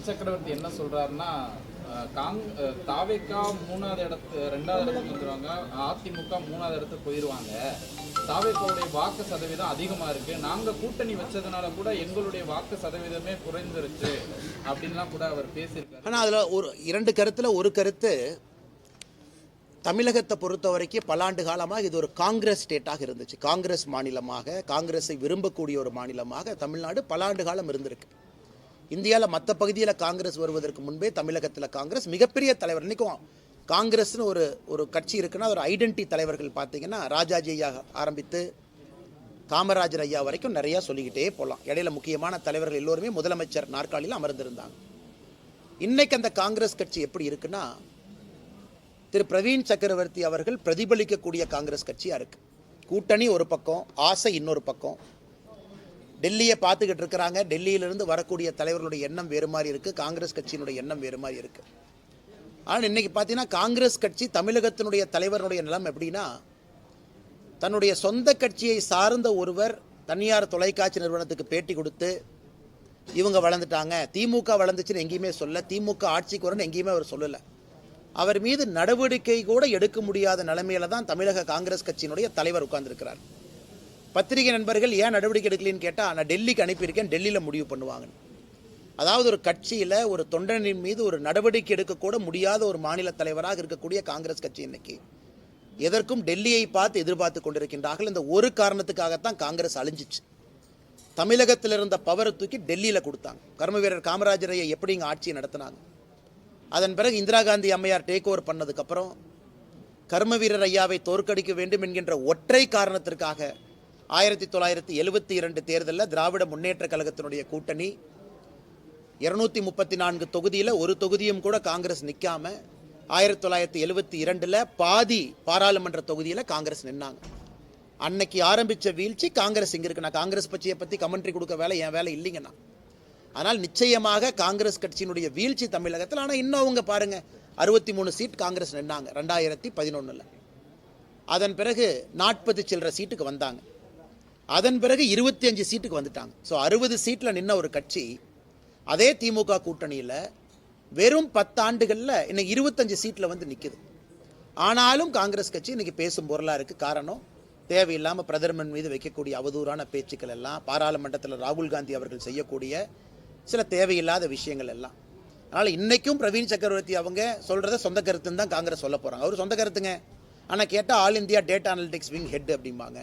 பிரவீன் சக்கரவர்த்தி என்ன சொல்றாருன்னா காங் தாவேக்கா மூணாவது இடத்து ரெண்டாவது இடத்துக்கு வந்துருவாங்க. அதிமுக மூணாவது இடத்துக்கு போயிருவாங்க. தாவேக்காவுடைய வாக்கு சதவீதம் அதிகமா இருக்கு. நாங்க கூட்டணி வச்சதுனால கூட எங்களுடைய வாக்கு சதவீதமே குறைஞ்சிருச்சு அப்படின்லாம் கூட அவர் பேசியிருக்காரு. ஆனால் அதில் ஒரு இரண்டு கருத்தில் ஒரு கருத்து தமிழகத்தை பொறுத்த வரைக்கும் பல ஆண்டு காலமாக இது ஒரு காங்கிரஸ் ஸ்டேட்டாக இருந்துச்சு. காங்கிரஸ் மாநிலமாக காங்கிரஸை விரும்பக்கூடிய ஒரு மாநிலமாக தமிழ்நாடு பல ஆண்டு காலம் இருந்திருக்கு. இந்தியாவில் மற்ற பகுதியில் காங்கிரஸ் வருவதற்கு முன்பே தமிழகத்தில் காங்கிரஸ் மிகப்பெரிய தலைவர். இன்றைக்கும் காங்கிரஸ்னு ஒரு ஒரு கட்சி இருக்குன்னா ஒரு ஐடென்டி தலைவர்கள் பார்த்தீங்கன்னா ராஜாஜி ஐயா ஆரம்பித்து காமராஜர் ஐயா வரைக்கும் நிறையா சொல்லிக்கிட்டே போகலாம் இடையில முக்கியமான தலைவர்கள் எல்லோருமே முதலமைச்சர் நாற்காலியில் அமர்ந்திருந்தாங்க. இன்னைக்கு அந்த காங்கிரஸ் கட்சி எப்படி இருக்குன்னா திரு பிரவீன் சக்கரவர்த்தி அவர்கள் பிரதிபலிக்கக்கூடிய காங்கிரஸ் கட்சியாக இருக்குது கூட்டணி ஒரு பக்கம் ஆசை இன்னொரு பக்கம். டெல்லியை பார்த்துக்கிட்டு இருக்கிறாங்க. டெல்லியிலிருந்து வரக்கூடிய தலைவர்களுடைய எண்ணம் வேறு மாதிரி இருக்குது காங்கிரஸ் கட்சியினுடைய எண்ணம் வேறு மாதிரி இருக்குது ஆனால் இன்னைக்கு பார்த்தீங்கன்னா காங்கிரஸ் கட்சி தமிழகத்தினுடைய தலைவருடைய நிலம் எப்படின்னா தன்னுடைய சொந்த கட்சியை சார்ந்த ஒருவர் தனியார் தொலைக்காட்சி நிறுவனத்துக்கு பேட்டி கொடுத்து இவங்க வளர்ந்துட்டாங்க. திமுக வளர்ந்துச்சுன்னு எங்கேயுமே சொல்ல திமுக ஆட்சிக்கு வரும்னு எங்கேயுமே அவர் சொல்லலை. அவர் மீது நடவடிக்கை கூட எடுக்க முடியாத நிலைமையில தான் தமிழக காங்கிரஸ் கட்சியினுடைய தலைவர் உட்கார்ந்துருக்கிறார். பத்திரிகை நண்பர்கள் ஏன் நடவடிக்கை எடுக்கலன்னு கேட்டால் நான் டெல்லிக்கு அனுப்பியிருக்கேன் டெல்லியில் முடிவு பண்ணுவாங்க அதாவது ஒரு கட்சியில் ஒரு தொண்டனின் மீது ஒரு நடவடிக்கை எடுக்கக்கூட முடியாத ஒரு மாநில தலைவராக இருக்கக்கூடிய காங்கிரஸ் கட்சி இன்னைக்கு. எதற்கும் டெல்லியை பார்த்து எதிர்பார்த்து கொண்டிருக்கின்றார்கள். இந்த ஒரு காரணத்துக்காகத்தான் காங்கிரஸ் அழிஞ்சிச்சு. தமிழகத்தில் இருந்த பவரை தூக்கி டெல்லியில் கொடுத்தாங்க. கர்ம வீரர் காமராஜரையை எப்படி இங்கே ஆட்சியை நடத்தினாங்க? அதன் பிறகு இந்திரா காந்தி அம்மையார் டேக் ஓவர் பண்ணதுக்கப்புறம் கர்ம வீரர் ஐயாவை தோற்கடிக்க வேண்டும் என்கின்ற ஒற்றை காரணத்திற்காக ஆயிரத்தி தொள்ளாயிரத்தி எழுபத்தி இரண்டு தேர்தலில் திராவிட முன்னேற்ற கழகத்தினுடைய கூட்டணி. இருநூத்தி முப்பத்தி நான்கு தொகுதியில் ஒரு தொகுதியும் கூட காங்கிரஸ் நிற்காம ஆயிரத்தி தொள்ளாயிரத்தி எழுபத்தி இரண்டில் பாதி பாராளுமன்ற தொகுதியில் காங்கிரஸ் நின்னாங்க. அன்னைக்கு ஆரம்பித்த வீழ்ச்சி காங்கிரஸ் இங்கே இருக்கு. நான் காங்கிரஸ் பற்றியை பற்றி கமெண்ட்ரி கொடுக்க வேலை என் வேலை இல்லைங்கண்ணா ஆனால் நிச்சயமாக காங்கிரஸ் கட்சியினுடைய வீழ்ச்சி தமிழகத்தில் ஆனால் இன்னும் அவங்க பாருங்கள் அறுபத்தி மூணு சீட் காங்கிரஸ் நின்னாங்க ரெண்டாயிரத்தி பதினொன்றில் அதன் பிறகு நாற்பது சில்லற சீட்டுக்கு வந்தாங்க. அதன் பிறகு இருபத்தி அஞ்சு சீட்டுக்கு வந்துட்டாங்க. ஸோ அறுபது சீட்டில் நின்ன ஒரு கட்சி அதே திமுக கூட்டணியில் வெறும் பத்தாண்டுகளில் இன்னைக்கு இருபத்தஞ்சு சீட்டில் வந்து நிற்குது ஆனாலும் காங்கிரஸ் கட்சி இன்னைக்கு பேசும் பொருளாக இருக்குது காரணம் தேவையில்லாமல் பிரதமர் மீது வைக்கக்கூடிய அவதூறான பேச்சுக்கள் எல்லாம் பாராளுமன்றத்தில் ராகுல் காந்தி அவர்கள் செய்யக்கூடிய சில தேவையில்லாத விஷயங்கள் எல்லாம். அதனால் இன்றைக்கும் பிரவீன் சக்கரவர்த்தி அவங்க சொல்கிறத சொந்த கருத்துன்னு தான் காங்கிரஸ் சொல்ல போகிறாங்க அவர் சொந்த கருத்துங்க. ஆனால் கேட்டால் all India data analytics wing head அப்படிம்பாங்க.